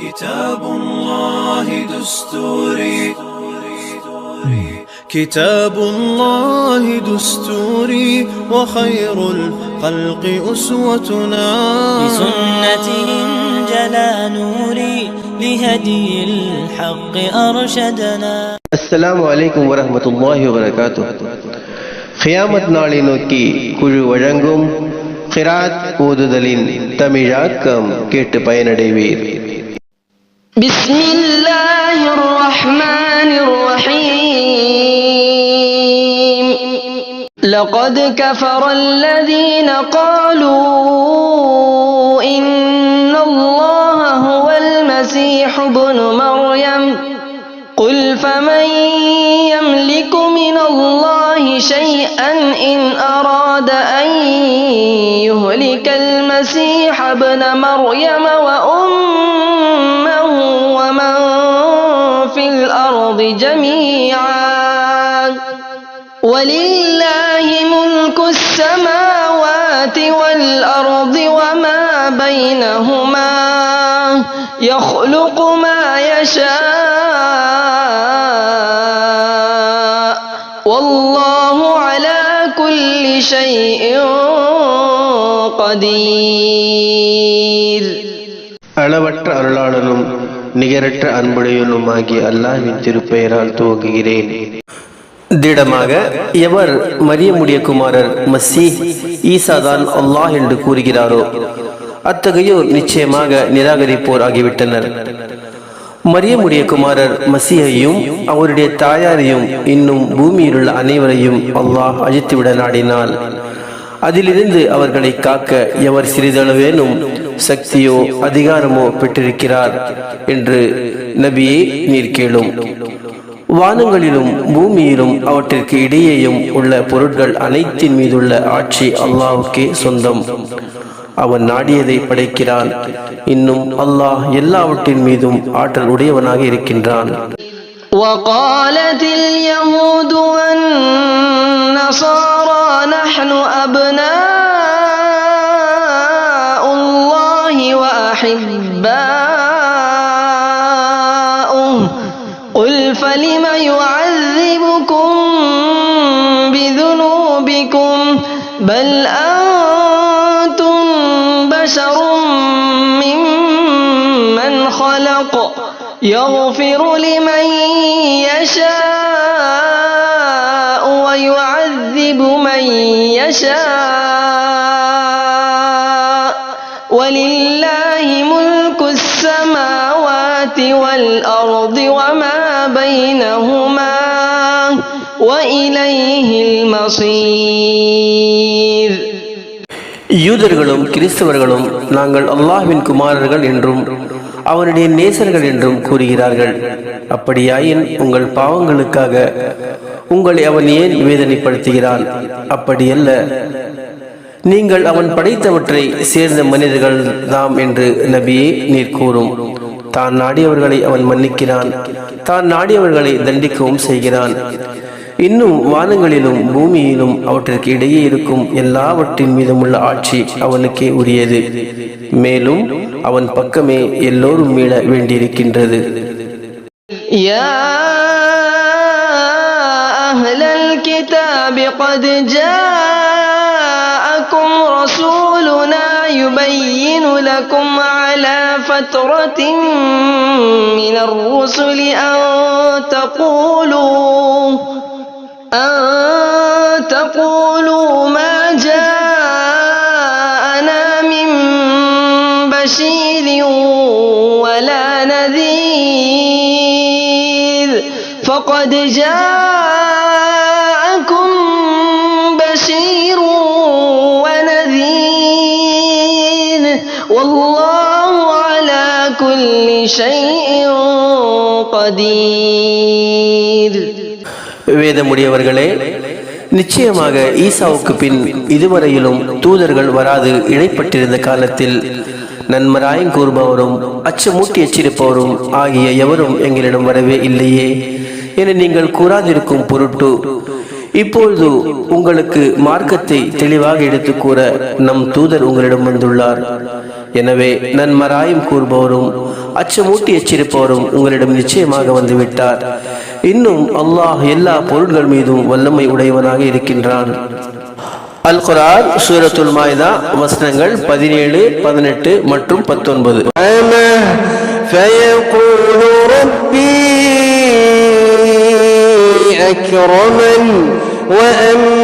كتاب الله دستوري كتاب الله دستوري وخير الخلق أسوتنا بسنته جلا نوري لهدي الحق أرشدنا அஸ்ஸலாமு அலைக்கும் வரஹ்மத்துல்லாஹி வபரகாத்து கியாமத் நாளை நோக்கி குழு வழங்கும் கிராத் ஓதுதலின் தமிழாக்கம் கேட்டு பயனடைவீர் بسم الله الرحمن الرحيم. لقد كفر الذين قالوا إن الله هو المسيح ابن مريم. قل فمن يملك من الله شيئا إن أراد أن يهلك المسيح ابن مريم وأمه في الأرض جميعا ولله ملك السماوات والأرض وما بينهما يخلق ما يشاء والله على كل شيء قدير அளவற்ற அருளாளனும் நிகரற்ற அன்புடையனும் ஆகிய திருப்பெயரால் துவங்குகிறேன். திடமாக எவர் மரியமுடைய குமாரர் மஸ்ஸி ஈசாதான் அல்லாஹ் என்று கூறுகிறாரோ அத்தகையோர் நிச்சயமாக நிராகரிப்போர் ஆகிவிட்டனர். மரியமுடைய குமாரர் மசியையும் அவருடைய தாயாரையும் இன்னும் பூமியிலுள்ள அனைவரையும் அல்லாஹ் அழித்துவிட நாடினால் அதிலிருந்து அவர்களை காக்க எவர் சிறிதளவேனும் சக்தியோ அதிகாரமோ பெற்றிருக்கிறார் என்று நபியே நீர் கேளும் வானங்களிலும் பூமியிலும் அவற்றிற்கு இடையேயும் உள்ள பொருட்கள் அனைத்தின் மீதுள்ள ஆட்சி அல்லாஹ்வுக்கே சொந்தம் அவன் நாடியதை படைக்கிறான் இன்னும் அல்லாஹ் எல்லாவற்றின் மீதும் ஆற்றல் உடையவனாக இருக்கின்றான் وقالت اليهود والنصارى نحن أبناء وأحباؤه قل فلم يعذبكم بذنوبكم؟ بل أنتم بشر ممن خلق. يغفر لمن يشاء ويعذب من يشاء. والأرض وما بينهما وإليه المصير யூதர்களும் கிறிஸ்தவர்களும் நாங்கள் அல்லாஹ்வின் குமாரர்கள் என்றும் அவனுடைய நேசர்கள் என்றும் கூறுகிறார்கள் அப்படியாயின் உங்கள் பாவங்களுக்காக உங்களை அவன் ஏன் வேதனைப்படுத்துகிறான் அப்படியல்ல நீங்கள் அவன் படைத்தவற்றை சேர்ந்த மனிதர்கள் தாம் என்று நபியே நீர் கூறும் தான் நாடியவர்களை அவன் மன்னிக்கிறான் தான் நாடியவர்களை தண்டிக்கவும் செய்கிறான் இன்னும் வானங்களிலும் பூமியிலும் அவற்றிற்கு இடையே இருக்கும் எல்லாவற்றின் மீதும் உள்ள ஆட்சி அவனுக்கே உரியது மேலும் அவன் பக்கமே எல்லோரும் மீள வேண்டியிருக்கின்றது يا أهل الكتاب قد جاءكم يبين لكم على فترة من الرسل أن تقولوا أن تقولوا ما جاءنا من بشير ولا نذير. فقد جاءكم والله على كل شيء قدير வேதமுடையவர்களே நிச்சயமாக ஈசாவுக்கு பின் இதுவரையிலும் தூதர்கள் வராது இடைப்பட்டிருந்த காலத்தில் நன்மராயம் கூறுபவரும் அச்சமூட்டி எச்சரிப்பவரும் ஆகிய எவரும் எங்களிடம் வரவே இல்லையே என நீங்கள் கூறாதிருக்கும் பொருட்டு இப்பொழுது உங்களுக்கு மார்க்கத்தை தெளிவாக எடுத்து கூற நம் தூதர் உங்களிடம் வந்துள்ளார். எனவே நன்மராயம் கூறுபவரும் அச்சமூட்டி எச்சரிப்பவரும் உங்களிடம் நிச்சயமாக வந்துவிட்டார். இன்னும் அல்லாஹ் எல்லா பொருட்கள் மீதும் வல்லமை உடையவனாக இருக்கின்றான். அல் குரான் சூரத்துல் மாய்தா வசனங்கள் பதினேழு பதினெட்டு மற்றும் பத்தொன்பது. أكرمن وأما